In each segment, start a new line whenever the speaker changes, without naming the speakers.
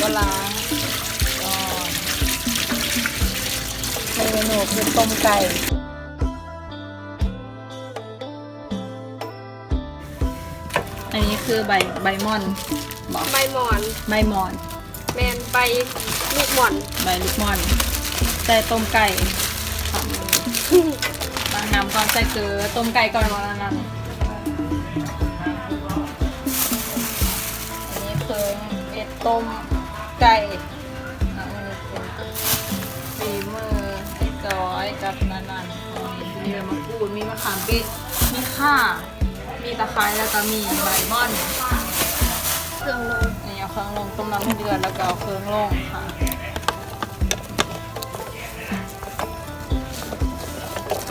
ก็ล้างก่อนเมนูคือต้มไก่อันนี้คือใบใบม่อนบอก
ใบหมอน
ใบมอน
แมนใบลูกหมอน
ใบลูกม่อนใส่ต้มไก่ค่ะบางน้ำก่อนใส่เกลือต้มไก่ก่อนวันนั้นอันนี้คือเอ็ดต้ม ไก่ตีมือฝีมือไอ้จอยกับนันนันมีใบมะกรูดมีมะขามปิมีข่า มีตะไคร้แล้วก็มีใบม่อน
เครื่องลง
นี่เอาเครื่องลงต้มน้ำให้เดือดแล้วก็เอาเครื่องลงค่ะ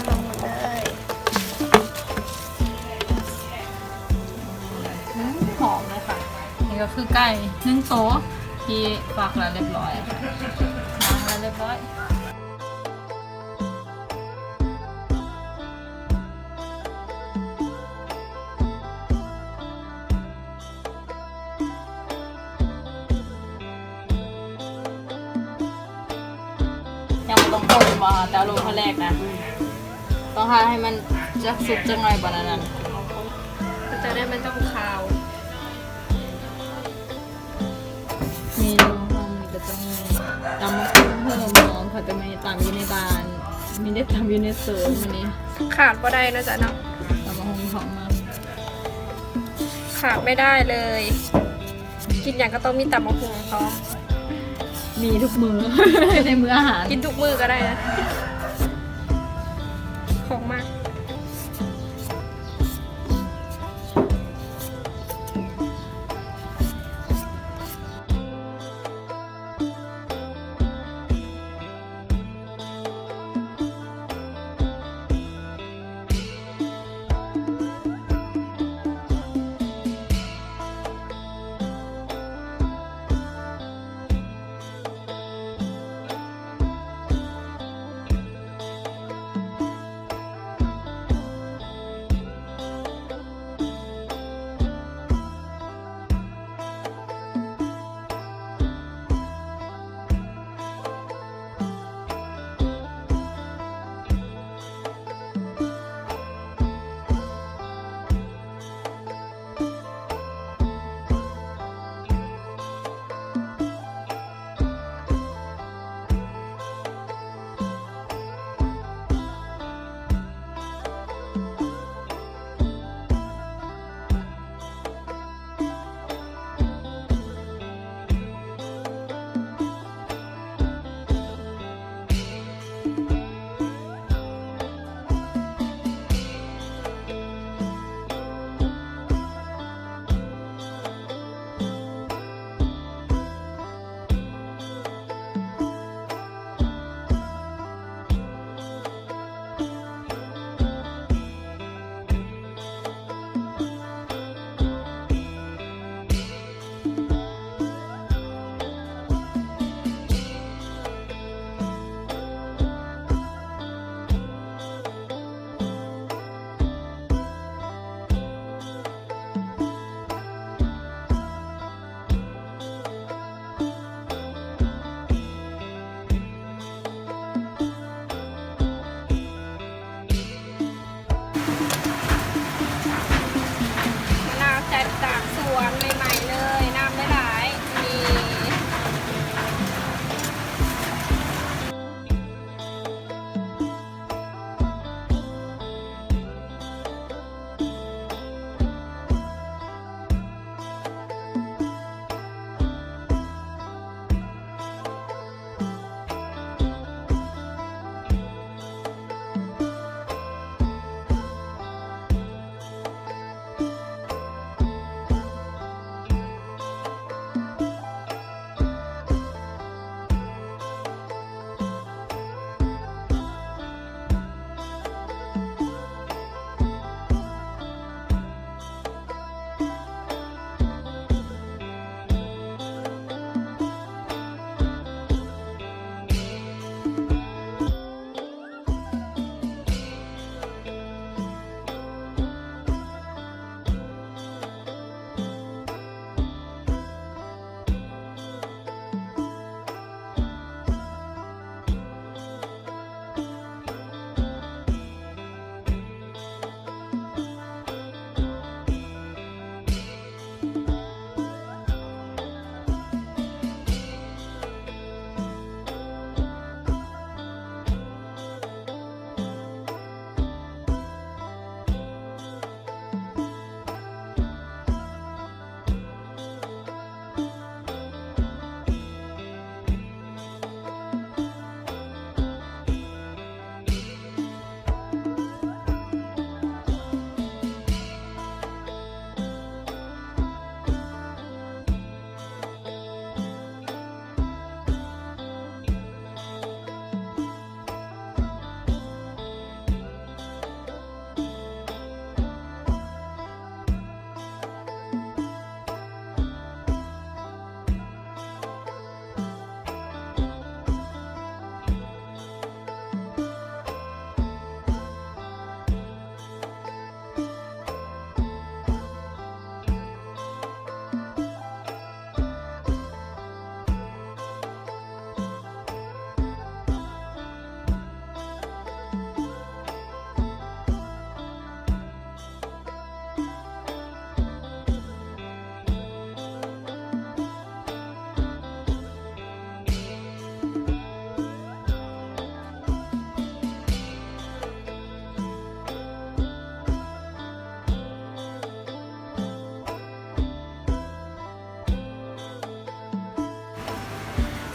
ลงหมดเลย
อืมหอมเลยค่ะ นี่ก็คือไก่นึ่งโต๊ะ ที่ฝากแล้วเรียบร้อยค่ะล้างแล้วเรียบร้อยยังไม่ต้องคนมาแต่ลงขั้นแรกนะ ต้องทาให้มันจะสุกจังหน่อยกว่านั้น
ก็จะได้ไม่ต้องคาว
ก็จะมีตำมะพร้าวเพิ่มหอมค่ะจะมีตำอยู่ในบานมีได้ตำอยู่ในเสริมวันนี้
ขาดก็ได้นะจ๊ะเนาะ
ตำมะฮงหอมมาก
ขาดไม่ได้เลย กินอย่างก็ต้องมีตับมะฮุงพร้อม
มีทุกมือ ในมื้ออาหาร
กินทุกมื้อก็ได้นะ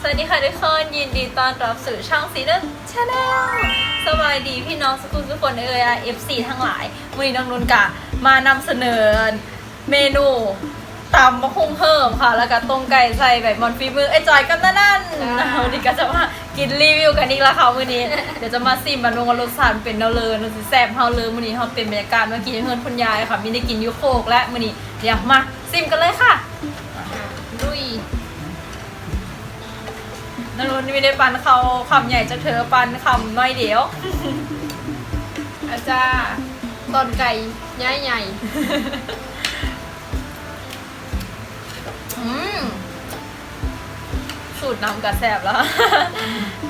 สวัสดีค่ะทุกคนยินดีต้อนรับสู่ช่องสีเลือดชาแนลสบายดีพี่น้องสกุลทุกคนเอ่ยเอฟซีทั้งหลายวันนี้น้องนุนกะมานำเสนอเมนูตำมะคุงเพิ่มค่ะ แล้วก็ต้มไก่ใส่แบบมอนฟีมือไอ้จอยกับนั่นนั่นวันนี้ก็จะมากินรีวิวกันอีกแล้วค่ะวันนี้ เดี๋ยวจะมาซิมมันวงรสชาติเป็นเนาเลยนสิแซ่บเฮาเลยวันนี้เฮาเป็นบรรยากาศเมื่อกี้เฮือนคุณยายค่ะมีได้กินยูโคกและวันนี้เดี๋ยวมาซิมกันเลยค่ะ นรุนไม่ได้ปันเขาคำใหญ่จะเธอปันคำน้อยเดียว
อาจารย์ตอนไก่ใหญ่ใหญ่
สูตรน้ำกระแสบแล้ว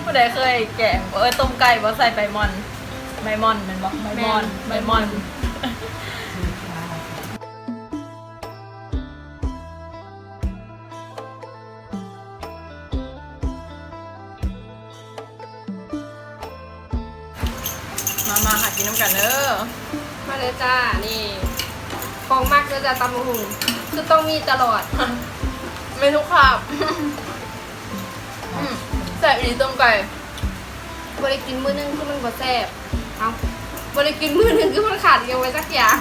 ผู้ใดเคยแกงบ่เอ้ยต้มไก่บ่ใส่ใบมอนใบมอนมันบ่ใบมอนใบมอน มามาหากินน้ำกันเด้อ
มาเลยจ้า นี่ของมากเลยจ้าตำมะฮุงคือต้องมีตลอด
ไม่ทุกคาบอืมแซ่บดีต้มไก่
บริกินมื้อนึงคือมันบ่แซ่บเอาบริกินมื้อนึงคือมันขาดยังไว้สักอย่าง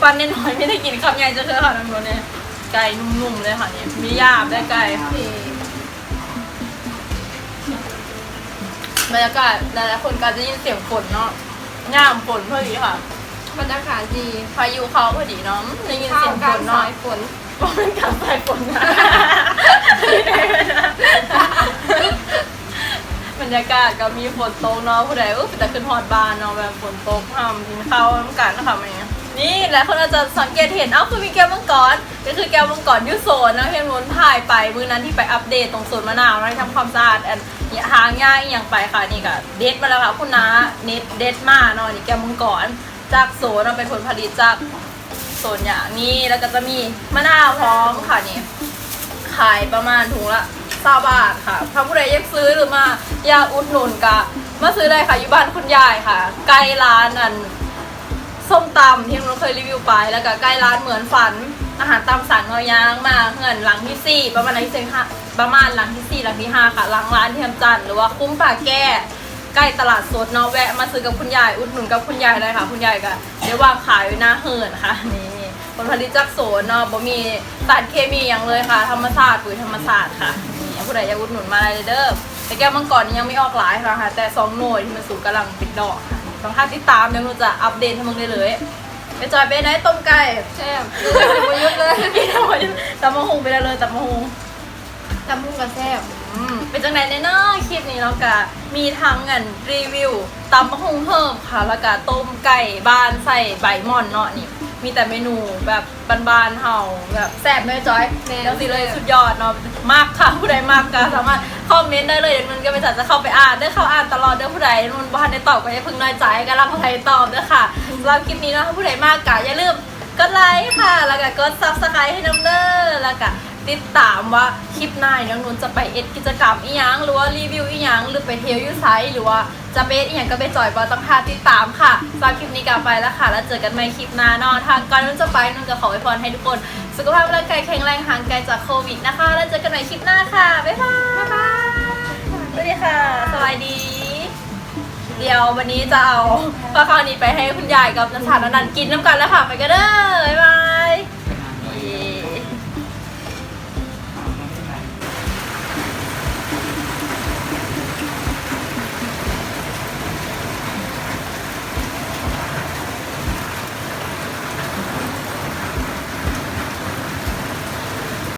ปันนิดหน่อยไม่ได้กินคำใหญ่จะเธอค่ะน้ำรสเนี่ยไก่นุ่มๆเลยค่ะเนี่ยมียาบได้ไก่ค่ะ บรรยากาศหลายๆคนก็จะยินเสียงฝนเนาะย่ามฝนพอดีค่ะ
บรรยากาศดี
พายุเขาพอดีเนาะได้ยิน
ข้า
เสี
วย
ง
ก
ฝ
ลาง
น
สา
เนาะ
ยฝน
ว่าเป็นการสายฝนนะบรรยากาศก็มีฝนตกเนาะผู้ใดอุ๊บแต่ขึ้นฮอดบานเนาะแบบฝนตกห้ามกินข้าวน้ำกันนะคะมันเนี่ยนี่หลายคนอาจจะสังเกตเห็นเอ้าคือมีแก้วมังกรก็คือแก้วมังกรอยูโซนนะเพียงนู้นถ่ายไปมือนั้นที่ไปอัปเดตตรงสวนมะนาวนะที่ทำความสะอาดอันเนี่ย หางย่างอย่างไปค่ะนี่ก็เด็ดมาแล้วค่ะคุณน้าเน็ตเด็ดมากเนาะนี่แก้มังกรจากโซนเราเป็นผลผลิตจากโซนอย่างนี้แล้วก็จะมีมะนาวพร้อมค่ะนี่ขายประมาณถุงละสาบาทค่ะถ้าผู้ใดอยากซื้อหรือมาอยากอุดหนุนกะมาซื้อได้ค่ะอยู่บ้านคุณยายค่ะ ใกล้ร้านอันส้มตำที่เราเคยรีวิวไปแล้วก็ใกล้ร้านเหมือนฝัน อาหารตามสั่งเงาย่างมาเงินหลังที่สี่ประมาณหลังที่สี่ห้าประมาณหลังที่สี่หลังที่ห้าค่ะหลังร้านเทียมจันทร์หรือว่าคุ้มป่าแก้ใกล้ตลาดสดเนาะแวะมาซื้อกับคุณยายอุดหนุนกับคุณยายได้ค่ะ คุณยายก็เดี๋ยววาขายไว้หน้าเหินค่ะนี่ผลผลิตจากสวนเนาะบ่มีสารเคมีอย่างเลยค่ะ ธรรมชาติปุ๋ยธรรมชาติค่ะนี่ผู้ใดอยากอุดหนุนมาเลยเด้อแต่แก้วมังกรนี่ยังไม่ออกหลายค่ะ แต่สองหน่วยที่มันสูงกำลังติดดอกค่ะต้องท่านติดตามเดี๋ยวเราจะอัปเดตให้มึงได้เลย ไปจอยไปไหนต้มไก่
แซ่บดูเป็นประยุทธ์เลย
กินทั้งหมดตำมะฮุงไปได้เลยตำมะฮุง
ตำมุงกับแซ่บ
อืมเป็นจังไหนในเนาะคลิปนี้เนาะกะมีทั้งเงินรีวิวตำมะฮุงเพิ่มค่ะแล้วก็ต้มไก่บ้านใส่ใบหม่อนเนาะนี่ มีแต่เมนูแบบบานๆเฮาแบบแซ่บเลยจอยแล้วสิเลยสุดยอดเนาะมากค่ะผู้ใดมากก็สามารถคอมเมนต์ได้เลยเดี๋ยวมันก็ไปจัดจะเข้าไปอ่านได้เข้าอ่านตลอดเด้อผู้ใดมันบ้านได้ตอบก็อย่าเพิ่งน้อยใจก็รับผู้ใดตอบเด้อค่ะสำหรับคลิปนี้เนาะถ้าผู้ใดมากก็อย่าลืมกดไลค์ค่ะ แล้วก็กดซับสไครต์ให้น้ำเด้อแล้วก็ ติดตามว่าคลิปหน้าน้องนุ่นจะไปเอ็ดกิจกรรมอีหยังหรือว่ารีวิวอีหยังหรือไปเที่ยวยูไซหรือว่าจะไปเอ็ดอีหยังก็ไปจอยบอต้องพาติดตามค่ะสำหรับคลิปนี้กลับไปแล้วค่ะ แล้วเจอกันใหม่คลิปหน้าเนอนทางก่อนนุ่นจะไปนุ่นก็ขอไว้พรให้ทุกคน สุขภาพร่างกายแข็งแรงห่างไกลจากโควิดนะคะ แล้วเจอกันใหม่คลิปหน้าค่ะบ๊ายบายสวัสดีค่ะสวัสดี เดี๋ยววันนี้จะเอาปลาคาวนี้ไปให้คุณยายกับนันทานันกินน้ำกันแล้วค่ะ ไปกันเลย